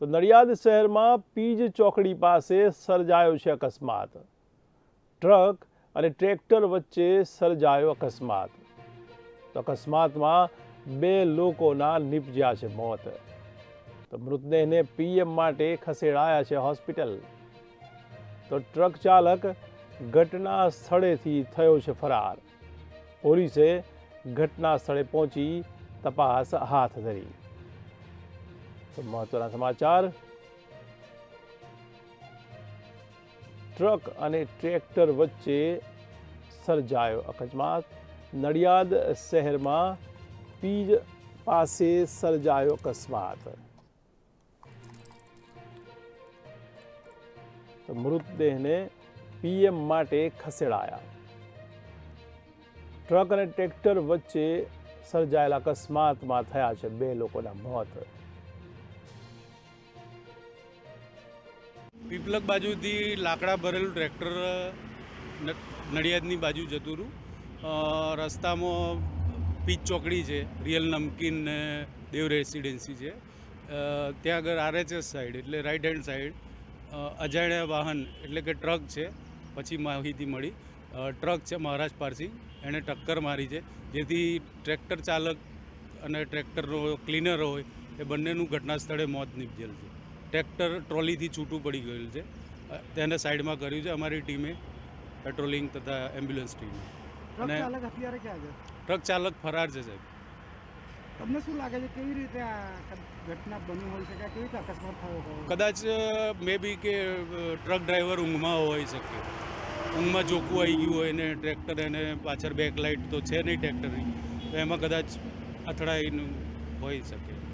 તો નડિયાદ શહેરમાં પીજ ચોકડી પાસે સર્જાયો છે અકસ્માત. ટ્રક અને ટ્રેક્ટર વચ્ચે સર્જાયો અકસ્માત. તો અકસ્માતમાં બે લોકોના નિપજ્યા છે મોત. તો મૃતદેહને પીએમ માટે ખસેડાયા છે હોસ્પિટલ. તો ટ્રક ચાલક ઘટના સ્થળેથી થયો છે ફરાર. પોલીસે ઘટના સ્થળે પહોંચી તપાસ હાથ ધરી. મહત્વના સમાચાર. ટ્રક અને ટ્રેક્ટર વચ્ચે સર્જાયો અકસ્માત. નડિયાદ શહેરમાં પીજ પાસે સર્જાયો અકસ્માત. મૃતદેહને પીએમ માટે ખસેડાયા. ટ્રક અને ટ્રેક્ટર વચ્ચે સર્જાયેલા અકસ્માતમાં થયા છે બે લોકોના મોત. પીપલક બાજુથી લાકડા ભરેલું ટ્રેક્ટર નડિયાદની બાજુ જતું રહ્યું રસ્તામાં પીચ ચોકડી છે, રિયલ નમકીન ને દેવ રેસિડેન્સી છે. ત્યાં આગળ આરએચએસ સાઈડ એટલે રાઈટ હેન્ડ સાઈડ અજાણ્યા વાહન એટલે કે ટ્રક છે, પછી માહિતી મળી. ટ્રક છે મહારાષ્ટ્ર પારસી, એણે ટક્કર મારી છે, જેથી ટ્રેક્ટર ચાલક અને ટ્રેક્ટરનો ક્લીનર હોય એ બંનેનું ઘટના સ્થળે મોત નીપજેલ છે. ટ્રેક્ટર ટ્રોલીથી છૂટું પડી ગયેલું છે. તેને સાઈડમાં કર્યું છે અમારી ટીમે પેટ્રોલિંગ તથા એમ્બ્યુલન્સ ટીમે. અને- ટ્રક ચાલક ફરાર છે સાહેબ. તમને શું લાગે છે કેવી રીતે આ ઘટના બની હોય શકે કેવી રીતે અકસ્માત થયો હોય? કદાચ મે બી કે ટ્રક ડ્રાઈવર ઊંઘમાં હોઈ શકે. ઊંઘમાં જોકું આવી ગયું હોય ને ટ્રેક્ટર એને પાછળ બેક લાઇટ તો છે નહીં ટ્રેક્ટરની તો એમાં કદાચ અથડાઈનું હોઈ શકે.